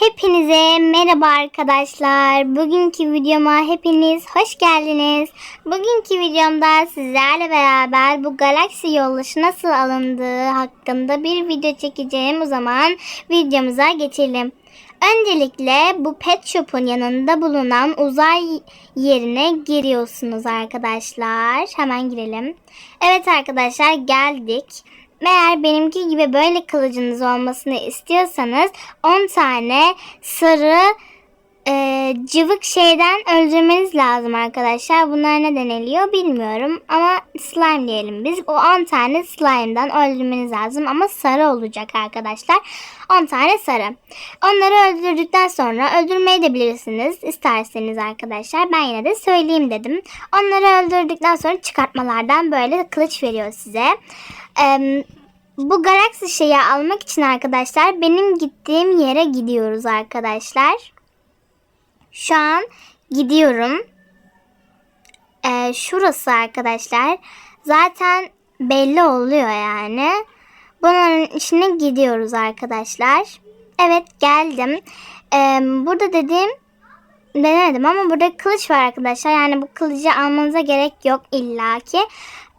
Hepinize merhaba arkadaşlar. Bugünkü videoma hepiniz hoş geldiniz. Bugünkü videomda sizlerle beraber bu galaksi yoldaşı nasıl alındığı hakkında bir video çekeceğim. O zaman videomuza geçelim. Öncelikle bu pet shop'un yanında bulunan uzay yerine giriyorsunuz arkadaşlar. Hemen girelim. Evet arkadaşlar geldik. Eğer benimki gibi böyle kılıcınız olmasını istiyorsanız 10 tane sarı e, cıvık şeyden öldürmeniz lazım arkadaşlar. Bunlar ne deniliyor bilmiyorum ama slime diyelim biz. O 10 tane slime'dan öldürmeniz lazım ama sarı olacak arkadaşlar. 10 tane sarı. Onları öldürdükten sonra öldürmeyi de bilirsiniz isterseniz arkadaşlar. Ben yine de söyleyeyim dedim. Onları öldürdükten sonra çıkartmalardan böyle kılıç veriyor size. Eee, bu galaksi şeyi almak için arkadaşlar benim gittiğim yere gidiyoruz arkadaşlar. Şu an gidiyorum. Ee, şurası arkadaşlar. Zaten belli oluyor yani. Bunların içine gidiyoruz arkadaşlar. Evet geldim. Ee, burada dediğim denemedim ama burada kılıç var arkadaşlar. Yani bu kılıcı almanıza gerek yok illaki.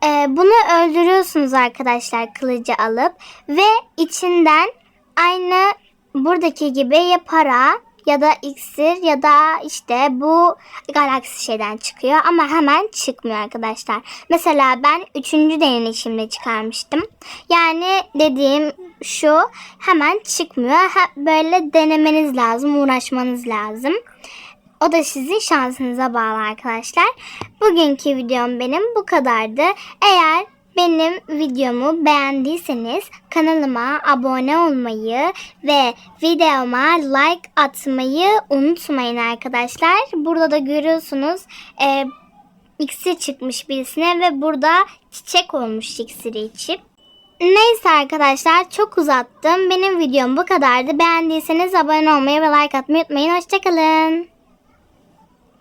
Ee, bunu öldürüyorsunuz arkadaşlar kılıcı alıp ve içinden aynı buradaki gibi ya para ya da iksir ya da işte bu galaksi şeyden çıkıyor ama hemen çıkmıyor arkadaşlar. Mesela ben üçüncü deneyişimde çıkarmıştım. Yani dediğim şu hemen çıkmıyor. Ha- Böyle denemeniz lazım, uğraşmanız lazım. O da sizin şansınıza bağlı arkadaşlar. Bugünkü videom benim bu kadardı. Eğer benim videomu beğendiyseniz kanalıma abone olmayı ve videoma like atmayı unutmayın arkadaşlar. Burada da görüyorsunuz e, iksir çıkmış birisine ve burada çiçek olmuş iksiri içip. Neyse arkadaşlar çok uzattım. Benim videom bu kadardı. Beğendiyseniz abone olmayı ve like atmayı unutmayın. Hoşçakalın.